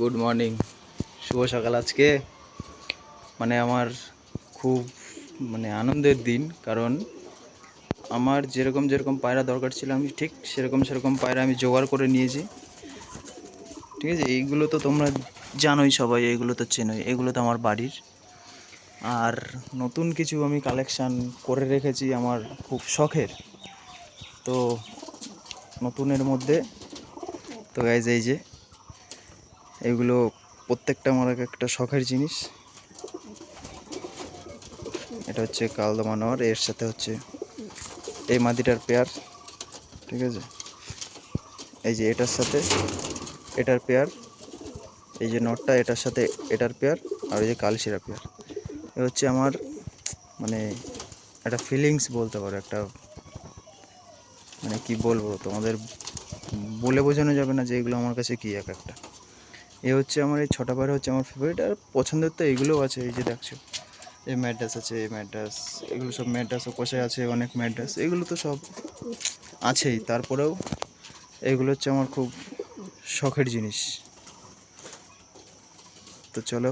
Good morning শুভ সকাল আজকে। মানে আমার খুব মানে আনন্দের দিন, কারণ আমার যেরকম যেরকম পায়রা দরকার ছিল আমি ঠিক সেরকম সেরকম পায়রা আমি জোগাড় করে নিয়েছি। ঠিক আছে, এইগুলো তো তোমরা জানোই সবাই, এইগুলো তো চেনোই, এগুলো তো আমার বাড়ির। আর নতুন কিছু আমি কালেকশান করে রেখেছি আমার খুব শখের। তো নতুনের মধ্যে। তো গাইজ এই যে এগুলো প্রত্যেকটা আমার এক একটা শখের জিনিস। এটা হচ্ছে কালদা মানোয়ার এর সাথে হচ্ছে এই মাদিটার পেয়ার, ঠিক আছে? এই যে এটার সাথে এটার পেয়ার, এই যে নটটা এটার সাথে এটার পেয়ার, আর এই যে কালশিরা পেয়ার। এ হচ্ছে আমার মানে একটা ফিলিংস বলতে পারো, একটা মানে কি বলব, তোমাদের বলে বোঝানো যাবে না যে এগুলো আমার কাছে কী এক একটা। এ হচ্ছে আমার, এই ছটা পায়রা হচ্ছে আমার ফেভারিট আর পছন্দের তো এইগুলোও আছে, এই যে দেখছ। এই ম্যাড্রাস আছে এই ম্যাড্রাস এগুলো সব ম্যাড্রাস ওপাশে আছে, অনেক ম্যাড্রাস এগুলো তো সব আছেই। তারপরেও এগুলো হচ্ছে আমার খুব শখের জিনিস। তো চলো